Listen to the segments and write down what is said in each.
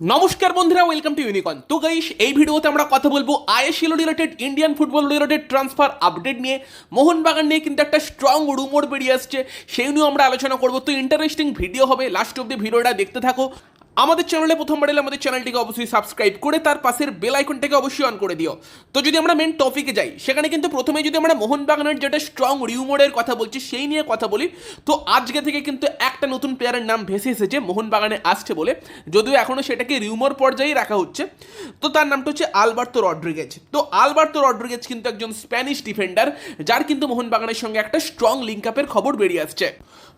নমস্কার বন্ধুরা welcome to ইউনিকন তো গাইস এই ভিডিওতে আমরা কথা বলব ISL related Indian football related transfer update নিয়ে। মোহনবাগান নিয়ে কিন্তু একটা স্ট্রং রুমোর বেরিয়ে আসছে, সেই নিয়েও আমরা আলোচনা করব। তো ইন্টারেস্টিং ভিডিও হবে লাস্ট অব্দি ভিডিওটা দেখতে থাকো। আমাদের চ্যানেলে প্রথমবার এলে আমাদের চ্যানেলটিকে অবশ্যই সাবস্ক্রাইব করে তার পাশের বেল আইকনটাকে অবশ্যই অন করে দিও। তো যদি আমরা মেন টপিকে যাই, সেখানে কিন্তু প্রথমে যদি আমরা মোহনবাগানের যেটা স্ট্রং রিউমোরের কথা বলছি, সেই নিয়ে কথা বলি। তো আজকে থেকে কিন্তু একটা নতুন প্লেয়ারের নাম ভেসে এসেছে, মোহনবাগানে আসছে বলে। যদিও এখনও সেটাকে রিউমোর পর্যায়েই রাখা হচ্ছে। তো তার নামটা হচ্ছে আলবার্তো রড্রিগেজ। তো আলবার্তো রড্রিগেজ কিন্তু একজন স্প্যানিশ ডিফেন্ডার যার কিন্তু মোহনবাগানের সঙ্গে একটা স্ট্রং লিঙ্ক আপের খবর বেরিয়ে আসছে।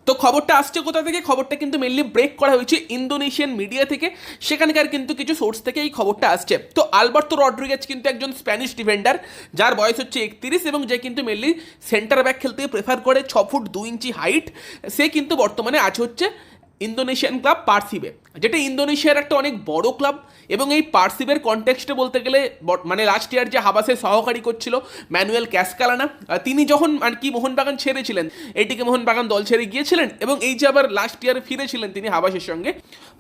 তো খবরটা আসছে কোথা থেকে? খবরটা কিন্তু মেনলি ব্রেক করা হয়েছে ইন্দোনেশিয়ান মিডিয়া থেকে। সেখানকার কিন্তু কিছু সোর্স থেকে এই খবরটা আসছে। তো আলবার্তো রড্রিগেজ কিন্তু একজন স্প্যানিশ ডিফেন্ডার, যার বয়স হচ্ছে একত্রিশ এবং যে কিন্তু মেনলি সেন্টার ব্যাক খেলতে প্রেফার করে, ছ ফুট দু ইঞ্চি হাইট সে কিন্তু বর্তমানে আছে হচ্ছে ইন্দোনেশিয়ান ক্লাব পার্সিবে যেটা ইন্দোনেশিয়ার একটা অনেক বড় ক্লাব এবং এই পার্সিবের কনটেক্সটে বলতে গেলে মানে লাস্ট ইয়ার যে হাবাসে সহকারী করছিল ম্যানুয়েল ক্যাসকালানা তিনি যখন আর কি মোহনবাগান ছেড়েছিলেন, এইটিকে মোহনবাগান দল ছেড়ে গিয়েছিলেন এবং এই যে আবার লাস্ট ইয়ারে ফিরেছিলেন তিনি হাবাসের সঙ্গে,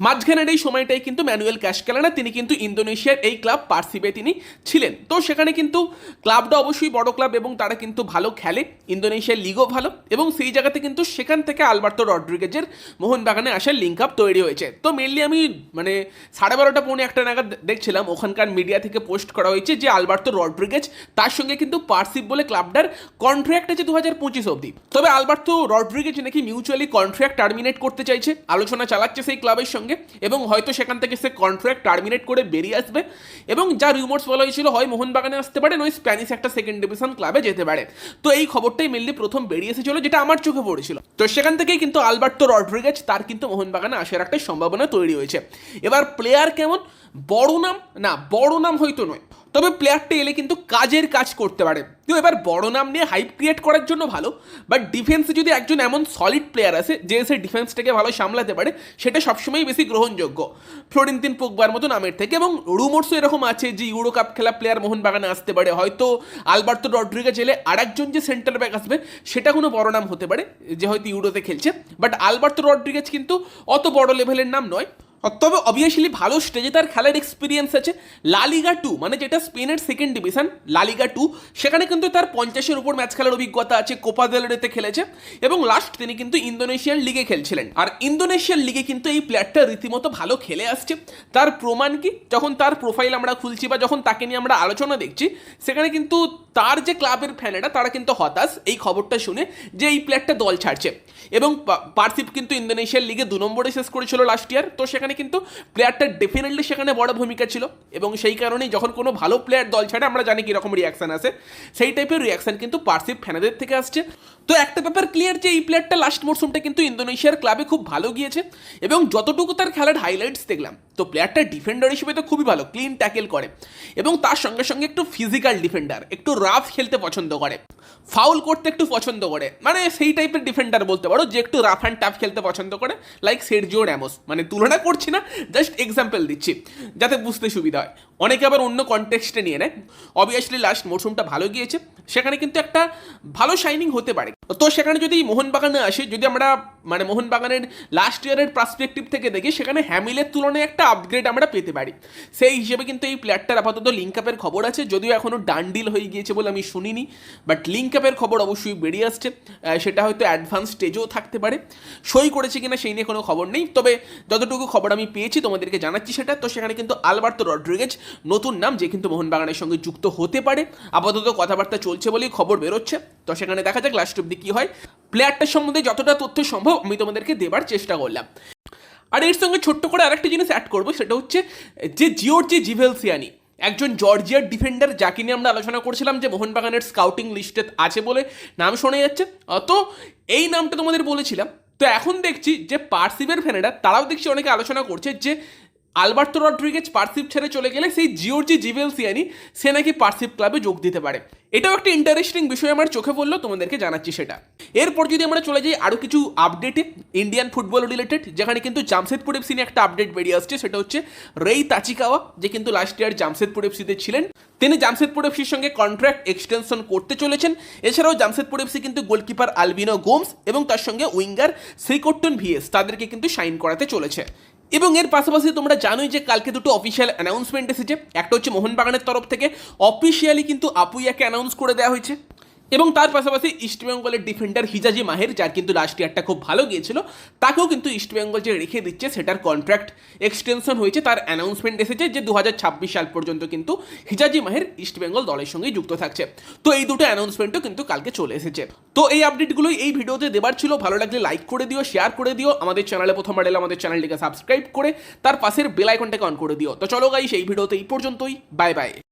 মাঝখানের এই সময়টাই কিন্তু ম্যানুয়েল ক্যাসকালানা, তিনি কিন্তু ইন্দোনেশিয়ার এই ক্লাব পার্সিবে তিনি ছিলেন। তো সেখানে কিন্তু ক্লাবটা অবশ্যই বড় ক্লাব এবং তারা কিন্তু ভালো খেলে, ইন্দোনেশিয়ার লিগও ভালো এবং সেই জায়গাতে কিন্তু সেখান থেকে আলবার্তো রড্রিগেজের মোহনবাগানে আসার লিঙ্ক আপ তৈরি হয়েছে। তো মেনলি আমি মানে সাড়ে বারোটা পৌনে একটা নাগাদ দেখছিলাম ওখানকার মিডিয়া থেকে পোস্ট করা হয়েছে যে আলবার্তো রড্রিগেজ তার সঙ্গে কিন্তু পার্সিভ বলে ক্লাবটার কন্ট্রাক্ট আছে দু হাজার পঁচিশ অবধি। তবে আলবার্তো রড্রিগেজ নাকি মিউচুয়ালি কন্ট্রাক্ট টার্মিনেট করতে চাইছে, আলোচনা চালাচ্ছে সেই ক্লাবের সঙ্গে এবং হয়তো সেখান থেকে সে কন্ট্রাক্ট টার্মিনেট করে বেরিয়ে আসবে এবং যা রিউমার্স বলা হয়েছিল হয় মোহনবাগানে আসতে পারে, নয় স্প্যানিশ একটা সেকেন্ড ডিভিশন ক্লাবে যেতে পারে। তো এই খবরটাই মেনলি প্রথম বেরিয়ে এসেছিল, যেটা আমার চোখে পড়েছিল। তো সেখান থেকেই কিন্তু আলবার্তো রড্রিগেজ তার কিন্তু মোহনবাগানে আসার একটা সম্ভাবনা তৈরি হয়েছে। এবার প্লেয়ার কেমন? বড় নাম? না বড় নাম হয়তো নয়। তবে প্লেয়ারটা এলে কিন্তু কাজের কাজ করতে পারে। তো এবার বড় নাম নিয়ে হাইপ ক্রিয়েট করার জন্য ভালো বাট ডিফেন্সে যদি একজন এমন সলিড প্লেয়ার আছে যে সে ডিফেন্সটাকে ভালো সামলাতে পারে, সেটা সবসময়ই বেশি গ্রহণযোগ্য। ফ্লোরেন্তিন পোকবার মতো নামের থেকে, এবং রুমোর্সও এরকম আছে যে ইউরো কাপ খেলা প্লেয়ার মোহনবাগানে আসতে পারে। হয়তো আলবার্তো রড্রিগেজ এলে আরেকজন যে সেন্টার ব্যাক আসবে, সেটা কোনো বড় নাম হতে পারে, যে হয়তো ইউরোতে খেলছে। বাট আলবার্তো রড্রিগেজ কিন্তু অত বড় লেভেলের নাম নয়। তবে অবভিয়াসলি ভালো স্টেজে তার খেলার এক্সপিরিয়েন্স আছে। লালিগা টু মানে যেটা স্পেনের সেকেন্ড ডিভিশন লালিগা টু সেখানে কিন্তু তার পঞ্চাশের উপর ম্যাচ খেলার অভিজ্ঞতা আছে, কোপা দেলরেতে খেলেছে এবং লাস্ট তিনি কিন্তু ইন্দোনেশিয়ান লিগে খেলছিলেন। আর ইন্দোনেশিয়ান লিগে কিন্তু এই প্লেয়ারটা রীতিমতো ভালো খেলে আসছে। তার প্রমাণ কি? যখন তার প্রোফাইল আমরা খুলছি বা যখন তাকে নিয়ে আমরা আলোচনা দেখছি, সেখানে কিন্তু তার যে ক্লাবের ফ্যানেরা, তারা কিন্তু হতাশ। এই খবরটা শুনে যে এই প্লেয়ারটা দল ছাড়ছে। এবং পার্সিপ কিন্তু ইন্দোনেশিয়ার লিগে দু নম্বরে শেষ করেছিল লাস্ট ইয়ার তো সেখানে কিন্তু প্লেয়ারটা ডেফিনেটলি সেখানে বড় ভূমিকা ছিল। এবং সেই কারণেই যখন কোনো ভালো প্লেয়ার দল ছাড়ে, আমরা জানি কীরকম রিয়াকশান আসে। সেই টাইপের রিয়াকশান কিন্তু পার্সিপ ফ্যানাদের থেকে আসছে। তো একটা ব্যাপার ক্লিয়ার যে এই প্লেয়ারটা লাস্ট মরশুমটা কিন্তু ইন্দোনেশিয়ার ক্লাবে খুব ভালো গিয়েছে। এবং যতটুকু তার খেলার হাইলাইটস দেখলাম তো প্লেয়ারটা ডিফেন্ডার হিসেবে তো খুবই ভালো ক্লিন ট্যাকেল করে। এবং তার সঙ্গে সঙ্গে একটু ফিজিক্যাল ডিফেন্ডার একটু রাফ খেলতে পছন্দ করে। ফাউল করতে একটু পছন্দ করে। মানে সেই টাইপের ডিফেন্ডার বলতে পারো, যে একটু রাফ অ্যান্ড টাফ খেলতে পছন্দ করে লাইক সেরজিও র্যামোস মানে তুলনা করছি না জাস্ট এক্সাম্পল দিচ্ছি, যাতে বুঝতে সুবিধা হয়। অনেকে আবার অন্য কনটেক্সটে নিয়ে নেয়। অবভিয়াসলি লাস্ট মরশুমটা ভালো গিয়েছে। সেখানে কিন্তু একটা ভালো শাইনিং হতে পারে। তো সেখানে যদি মোহনবাগানে আসে, যদি আমরা মানে মোহনবাগানের লাস্ট ইয়ারের পার্সপেক্টিভ থেকে দেখি, সেখানে হ্যামিলের তুলনায় একটা আপগ্রেড আমরা পেতে পারি। সেই হিসেবে কিন্তু এই প্লেয়ারটার আপাতত লিঙ্ক আপের খবর আছে। যদিও এখনও ডান্ডিল হয়ে গিয়েছে বলে আমি শুনিনি বাট লিঙ্ক আপের খবর অবশ্যই বেরিয়ে আসছে। সেটা হয়তো অ্যাডভান্স স্টেজেও থাকতে পারে। সই করেছে কিনা সেই নিয়ে কোনো খবর নেই। তবে যতটুকু খবর আমি পেয়েছি, তোমাদেরকে জানাচ্ছি সেটা। তো সেখানে কিন্তু আলবার্তো রড্রিগেজ, নতুন নাম যে কিন্তু মোহনবাগানের সঙ্গে যুক্ত হতে পারে। আপাতত কথাবার্তা চলছে বলেই খবর বেরোচ্ছে। তো সেখানে দেখা যাক লাস্ট অব্দি কী হয়। প্লেয়ারটার সম্বন্ধে যতটা তথ্য সম্ভব আমি তোমাদেরকে দেবার চেষ্টা করলাম। আর এর সঙ্গে ছোট্ট করে আরেকটা জিনিস অ্যাড করব, সেটা হচ্ছে যে জিওর্জি জিভেলসিয়ানি একজন জর্জিয়ার ডিফেন্ডার যাকে নিয়ে আমরা আলোচনা করছিলাম যে মোহনবাগানের স্কাউটিং লিস্টে আছে বলে নাম শোনা যাচ্ছে। তো এই নামটা তোমাদের বলেছিলাম। তো এখন দেখছি যে পার্সিভের ফ্যানেরা, তারাও দেখছি অনেকে আলোচনা করছে যে আলবার্তো রড্রিগেজ পার্সিভ ছেড়ে চলে গেলে সেই জিওর্জি জিভেলসিয়ানি, সে নাকি পার্সিভ ক্লাবে যোগ দিতে পারে। এটাও একটা ইন্টারেস্টিং বিষয় আমার চোখে পড়ল, তোমাদেরকে জানাচ্ছি সেটা। এরপর যদি আমরা চলে যাই আরও কিছু আপডেটে ইন্ডিয়ান ফুটবল রিলেটেড যেখানে কিন্তু জামশেদপুর এফসি নিয়ে একটা আপডেট বেরিয়ে আসছে, সেটা হচ্ছে রেই তাচিকাওয়া, যে কিন্তু লাস্ট ইয়ার জামশেদপুর এফসিতে ছিলেন। তিনি জামশেদপুর এফসির সঙ্গে কন্ট্রাক্ট এক্সটেনশন করতে চলেছেন। এছাড়াও জামশেদপুর এফসি কিন্তু গোলকিপার আলবিনো গোমস এবং তার সঙ্গে উইঙ্গার শ্রীকট্টন ভিএস, তাদেরকে কিন্তু সাইন করাতে চলেছে। এবং এর পাশাপাশি তোমরা জানোই যে কালকে দুটো অফিসিয়াল অ্যানাউন্সমেন্ট এসেছে। একটা হচ্ছে মোহনবাগানের তরফ থেকে। অফিসিয়ালি কিন্তু আপুইয়াকে অ্যানাউন্স করে দেওয়া হয়েছে। এবং তার পাশাপাশি ইস্টবেঙ্গলের ডিফেন্ডার হিজাজি মাহের, যার কিন্তু লাস্ট ইয়ারটা খুব ভালো গিয়েছিল, তাকেও কিন্তু ইস্টবেঙ্গল যে রেখে দিচ্ছে সেটার কন্ট্রাক্ট এক্সটেনশন হয়েছে। তার অ্যানাউন্সমেন্ট এসেছে যে দুহাজার ছাব্বিশ সাল পর্যন্ত কিন্তু হিজাজি মাহের ইস্টবেঙ্গল দলের সঙ্গেই যুক্ত থাকছে। তো এই দুটো অ্যানাউন্সমেন্টও কিন্তু কালকে চলে এসেছে। তো এই আপডেটগুলোই এই ভিডিওতে দেবার ছিল। ভালো লাগলে লাইক করে দিও শেয়ার করে দিও, আমাদের চ্যানেলে প্রথমবার এলে আমাদের চ্যানেলটিকে সাবস্ক্রাইব করে, তার পাশের বেল আইকনটাকে অন করে দিও। তো চলো গাইস এই ভিডিওতে এই পর্যন্তই। Bye bye